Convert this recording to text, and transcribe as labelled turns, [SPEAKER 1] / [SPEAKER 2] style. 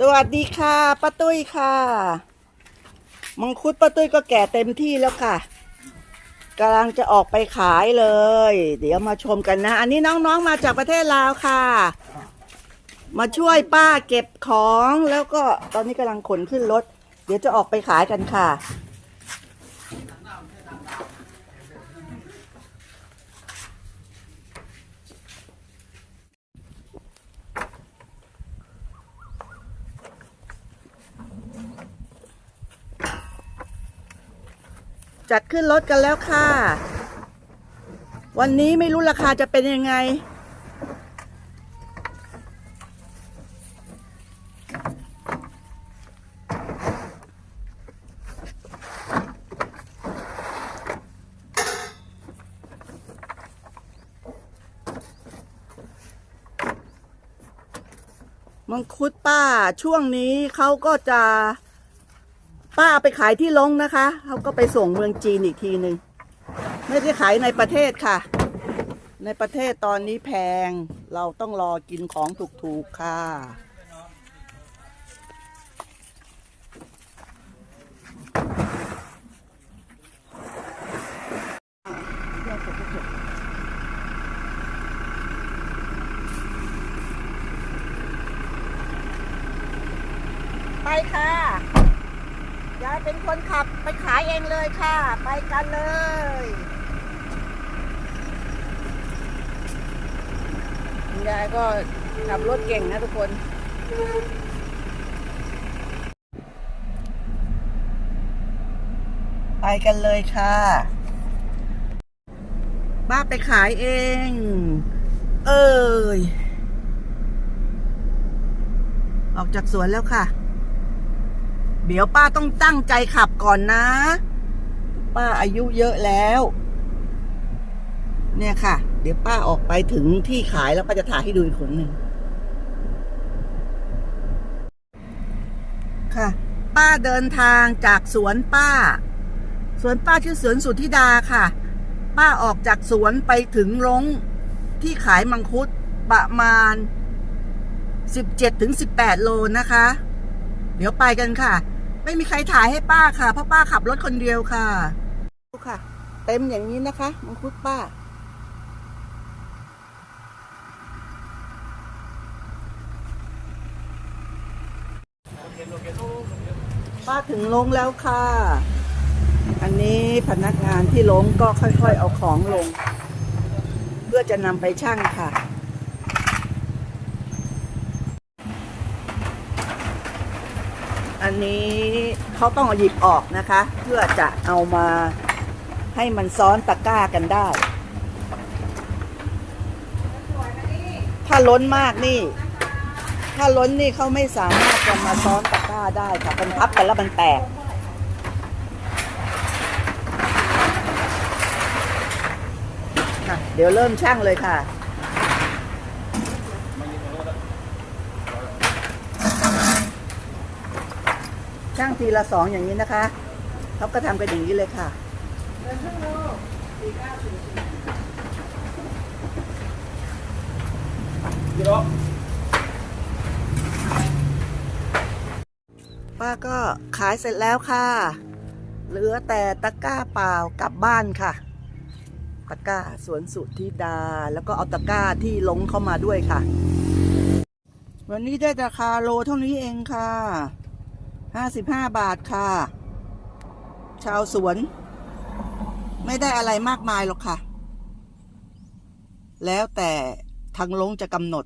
[SPEAKER 1] สวัสดีค่ะป้าตุ้ยค่ะมังคุดป้าตุ้ยก็แก่เต็มที่แล้วค่ะกำลังจะออกไปขายเลย เดี๋ยวมาชมกันนะ อันนี้น้องๆมาจากประเทศลาวค่ะ มาช่วยป้าเก็บของแล้วก็ตอนนี้กำลังขนขึ้นรถ เดี๋ยวจะออกไปขายกันค่ะ จัดขึ้นรถกันแล้วค่ะ วันนี้ไม่รู้ราคาจะเป็นยังไง มังคุดป้าช่วงนี้เขาก็จะ ป้าเอาไปขายที่ลงนะคะเขาก็ไปส่งเมืองจีนอีกทีหนึ่งไม่ได้ขายในประเทศค่ะ ในประเทศตอนนี้แพง เราต้องรอกินของถูกๆค่ะ ไปค่ะ เป็นคนขับไปขายเองเลยค่ะ ไปกันเลยคุณยายก็ขับรถเก่งนะทุกคนไปกันเลยค่ะ บ้าไปขายเอง เอ้ย ออกจากสวนแล้วค่ะ เดี๋ยวป้าต้องตั้งใจขับก่อนนะ ป้าอายุเยอะแล้ว เนี่ยค่ะ เดี๋ยวป้าออกไปถึงที่ขายแล้วป้าจะถ่ายให้ดูอีกคนหนึ่งค่ะ ป้าเดินทางจากสวนป้า สวนป้าชื่อสวนสุทธิดาค่ะ ป้าออกจากสวนไปถึงโรงที่ขายมังคุดประมาณ 17ถึง18 โลนะคะ เดี๋ยวไปกันค่ะ ไม่มีใครถ่ายให้ป้าค่ะ เพราะป้าขับรถคนเดียวค่ะดูค่ะ เต็มอย่างนี้นะคะมังคุดป้า ป้าถึงลงแล้วค่ะ อันนี้พนักงานที่ลงก็ค่อยๆเอาของลง เพื่อจะนำไปชั่งค่ะ อันนี้เขาต้องเอาหยิบออกนะคะ เพื่อจะเอามาให้มันซ้อนตะกร้ากันได้ ถ้าล้นมากนี่ ถ้าล้นนี่เขาไม่สามารถจะมาซ้อนตะกร้าได้ค่ะมันพับกันแล้วมันแตกค่ะเดี๋ยวเริ่มช่างเลยค่ะ ช่างทีละสองอย่างนี้นะคะเขาก็ทำกันอย่างนี้เลยค่ะป้าก็ขายเสร็จแล้วค่ะ เหลือแต่ตะกร้าเปล่ากลับบ้านค่ะ ตะกร้าสวนสุธิดา แล้วก็เอาตะกร้าที่ลงเข้ามาด้วยค่ะ วันนี้ได้ราคาโลเท่านี้เองค่ะ ห้าสิบห้าบาทค่ะ ชาวสวน ไม่ได้อะไรมากมายหรอกค่ะ แล้วแต่ทางลงจะกำหนด